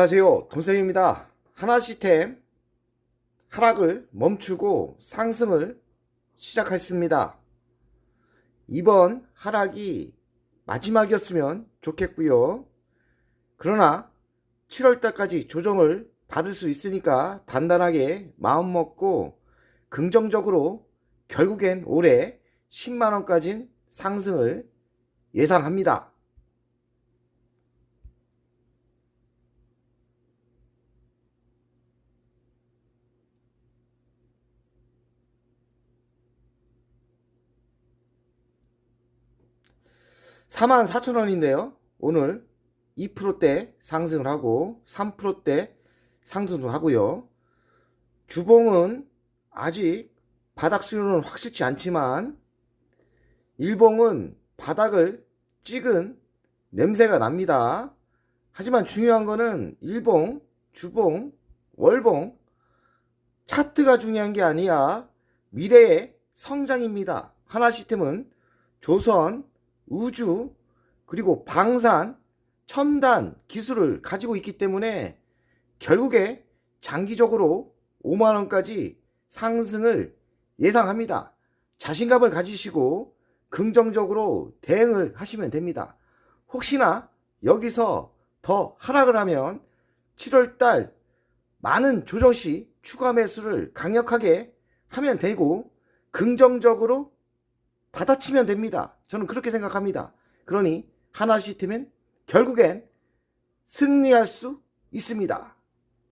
안녕하세요. 돈쌤입니다. 하나 시스템 하락을 멈추고 상승을 시작했습니다. 이번 하락이 마지막이었으면 좋겠고요. 그러나 7월달까지 조정을 받을 수 있으니까 단단하게 마음 먹고 긍정적으로 결국엔 올해 10만원까지 상승을 예상합니다. 사 4만 4천 원인데요. 오늘 2%대 상승을 하고 3%대 상승을 하고요. 주봉은 아직 바닥 수준은 확실치 않지만 일봉은 바닥을 찍은 냄새가 납니다. 하지만 중요한 거는 일봉, 주봉, 월봉 차트가 중요한 게 아니야 미래의 성장입니다. 하나 시스템은 조선, 우주, 그리고 방산, 첨단 기술을 가지고 있기 때문에 결국에 장기적으로 5만원까지 상승을 예상합니다. 자신감을 가지시고 긍정적으로 대응을 하시면 됩니다. 혹시나 여기서 더 하락을 하면 7월달 많은 조정 시 추가 매수를 강력하게 하면 되고 긍정적으로 받아치면 됩니다. 저는 그렇게 생각합니다. 그러니 하나 시스템은 결국엔 승리할 수 있습니다.